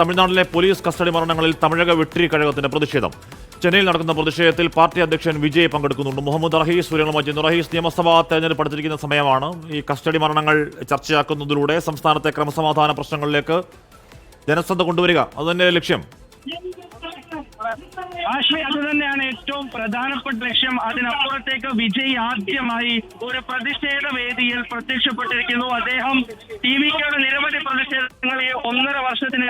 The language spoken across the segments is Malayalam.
തമിഴ്നാട്ടിലെ പോലീസ് കസ്റ്റഡി മരണങ്ങളിൽ തമിഴക വെട്ടി കഴകത്തിന്റെ പ്രതിഷേധം. ചെന്നൈയിൽ നടക്കുന്ന പ്രതിഷേധത്തിൽ പാർട്ടി അധ്യക്ഷൻ വിജയ് പങ്കെടുക്കുന്നുണ്ട്. മുഹമ്മദ് റഹീസ് ചെയ്യുന്നു റഹീസ് നിയമസഭാ തെരഞ്ഞെടുപ്പ് അടുത്തിരിക്കുന്ന സമയമാണ്. ഈ കസ്റ്റഡി മരണങ്ങൾ ചർച്ചയാക്കുന്നതിലൂടെ സംസ്ഥാനത്തെ ക്രമസമാധാന പ്രശ്നങ്ങളിലേക്ക് ജനശ്രദ്ധ കൊണ്ടുവരിക. അതുതന്നെ ലക്ഷ്യം. ആശ്മി അത് തന്നെയാണ് ഏറ്റവും പ്രധാനപ്പെട്ട ലക്ഷ്യം. അതിനപ്പുറത്തേക്ക് വിജയ് ആദ്യമായി ഒരു പ്രതിഷേധ വേദിയിൽ പ്രത്യക്ഷപ്പെട്ടിരിക്കുന്നു. അദ്ദേഹം ടി വിക്കുള്ള നിരവധി പ്രതിഷേധങ്ങളെ ഒന്നര വർഷത്തിനിടയിൽ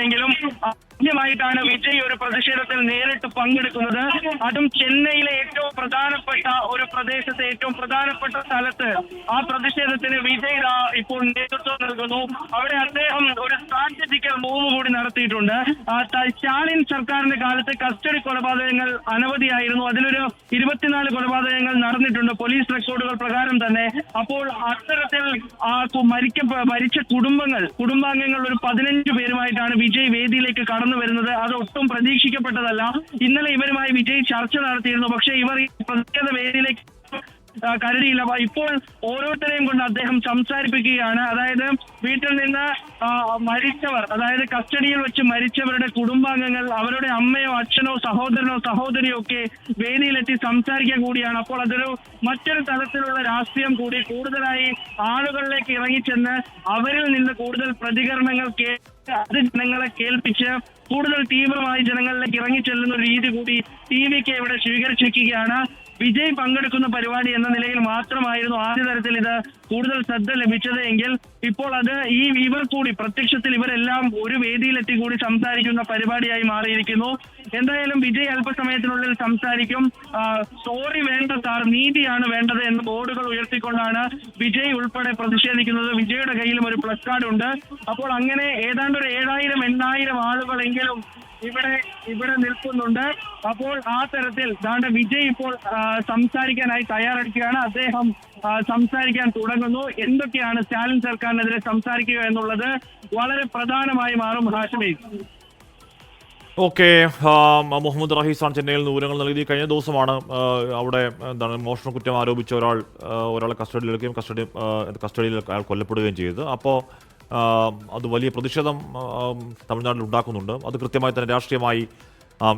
നടന്നിട്ടുണ്ടെങ്കിലും ആദ്യമായിട്ടാണ് വിജയ് ഒരു പ്രതിഷേധത്തിൽ നേരിട്ട് പങ്കെടുക്കുന്നത്. അതും ചെന്നൈയിലെ ഏറ്റവും പ്രധാനപ്പെട്ട ഒരു പ്രദേശത്തെ ഏറ്റവും പ്രധാനപ്പെട്ട സ്ഥലത്ത്. ആ പ്രതിഷേധത്തിന് വിജയ് ഇപ്പോൾ നേതൃത്വം നൽകുന്നു. അവിടെ അദ്ദേഹം ഒരു സ്ട്രാറ്റജിക്കൽ മൂവ് കൂടി നടത്തിയിട്ടുണ്ട്. സ്റ്റാലിൻ സർക്കാരിന്റെ കാലത്ത് കസ്റ്റഡി കൊലപാതകങ്ങൾ അനവധിയായിരുന്നു. അതിലൊരു ഇരുപത്തിനാല് കൊലപാതകങ്ങൾ നടന്നിട്ടുണ്ട്. പോലീസ് റെക്കോർഡുകൾ പ്രകാരം തന്നെ. അപ്പോൾ അത്തരത്തിൽ മരിക്ക മരിച്ച കുടുംബങ്ങൾ കുടുംബാംഗങ്ങൾ ഒരു പതിനഞ്ച് പേരുമായിട്ടാണ് വിജയ് വേദിയിലേക്ക് കടന്നു വരുന്നത് അത് ഒട്ടും പ്രതീക്ഷിക്കപ്പെട്ടതല്ല. ഇന്നലെ ഇവരുമായി വിജയ് ചർച്ച നടത്തിയിരുന്നു. പക്ഷേ ഇവർ ഈ പ്രത്യേക വേദിയിലേക്ക് കരുതിയില്ല ഇപ്പോൾ ഓരോരുത്തരെയും കൊണ്ട് അദ്ദേഹം സംസാരിപ്പിക്കുകയാണ്. അതായത് വീട്ടിൽ നിന്ന് മരിച്ചവർ അതായത് കസ്റ്റഡിയിൽ വെച്ച് മരിച്ചവരുടെ കുടുംബാംഗങ്ങൾ അവരുടെ അമ്മയോ അച്ഛനോ സഹോദരനോ സഹോദരിയോ ഒക്കെ വേദിയിലെത്തി സംസാരിക്കാൻ കൂടിയാണ്. അപ്പോൾ അതൊരു മറ്റൊരു തലത്തിലുള്ള രാഷ്ട്രീയം കൂടി കൂടുതലായി ആളുകളിലേക്ക് ഇറങ്ങിച്ചെന്ന് അവരിൽ നിന്ന് കൂടുതൽ പ്രതികരണങ്ങൾ കേ അത് ജനങ്ങളെ കേൾപ്പിച്ച് കൂടുതൽ തീവ്രമായി ജനങ്ങളിലേക്ക് ഇറങ്ങിച്ചെല്ലുന്ന ഒരു രീതി കൂടി ടി വിക്ക് ഇവിടെ സ്വീകരിച്ചിരിക്കുകയാണ്. വിജയ് പങ്കെടുക്കുന്ന പരിപാടി എന്ന നിലയിൽ മാത്രമായിരുന്നു ആദ്യ തരത്തിൽ ഇത് കൂടുതൽ ശ്രദ്ധ ലഭിച്ചത് എങ്കിൽ ഇപ്പോൾ അത് ഈ ഇവർ കൂടി പ്രത്യക്ഷത്തിൽ ഇവരെല്ലാം ഒരു വേദിയിലെത്തി കൂടി സംസാരിക്കുന്ന പരിപാടിയായി മാറിയിരിക്കുന്നു. എന്തായാലും വിജയ് അല്പസമയത്തിനുള്ളിൽ സംസാരിക്കും. സോറി വേണ്ട സാർ നീതിയാണ് വേണ്ടത് എന്ന് ബോർഡുകൾ ഉയർത്തിക്കൊണ്ടാണ് വിജയ് ഉൾപ്പെടെ പ്രതിഷേധിക്കുന്നത്. വിജയുടെ കയ്യിലും ഒരു പ്ലസ് കാർഡ് ഉണ്ട്. അപ്പോൾ അങ്ങനെ ഏതാണ്ട് ഒരു ഏഴായിരം എണ്ണായിരം ആളുകളെങ്കിലും ഇവിടെ ഇവിടെ നിൽക്കുന്നുണ്ട്. അപ്പോൾ ആ തരത്തിൽ ദാണ്ട വിജയ് ഇപ്പോൾ സംസാരിക്കാനായി തയ്യാറെടുക്കുകയാണ്. അദ്ദേഹം സംസാരിക്കാൻ തുടങ്ങുന്നു. എന്തൊക്കെയാണ് സ്റ്റാലിൻ സർക്കാരിനെതിരെ സംസാരിക്കുക എന്നുള്ളത് വളരെ പ്രധാനമായി മാറും ഹാഷ്മി. ഓക്കെ മുഹമ്മദ് റഹീസാണ് ചെന്നൈയിൽ വിവരങ്ങൾ നൽകി. കഴിഞ്ഞ ദിവസമാണ് അവിടെ എന്താണ് മോഷണ കുറ്റം ആരോപിച്ച ഒരാൾ ഒരാളെ കസ്റ്റഡിയിലെടുക്കുകയും കസ്റ്റഡി കസ്റ്റഡിയിൽ അയാൾ കൊല്ലപ്പെടുകയും ചെയ്തത്. അപ്പോൾ അത് വലിയ പ്രതിഷേധം തമിഴ്നാട്ടിൽ ഉണ്ടാക്കുന്നുണ്ട്. അത് കൃത്യമായി തന്നെ രാഷ്ട്രീയമായി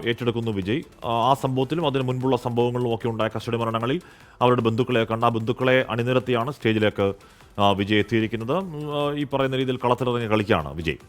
ഏറ്റെടുക്കുന്നു വിജയ്. ആ സംഭവത്തിലും അതിന് മുൻപുള്ള സംഭവങ്ങളിലും ഒക്കെ ഉണ്ടായ കസ്റ്റഡി മരണങ്ങളിൽ അവരുടെ ബന്ധുക്കളെ കണ്ട ആ ബന്ധുക്കളെ അണിനിരത്തിയാണ് സ്റ്റേജിലേക്ക് വിജയ് എത്തിയിരിക്കുന്നത്. ഈ പറയുന്ന രീതിയിൽ കളത്തിലിറങ്ങി കളിക്കുകയാണ് വിജയ്.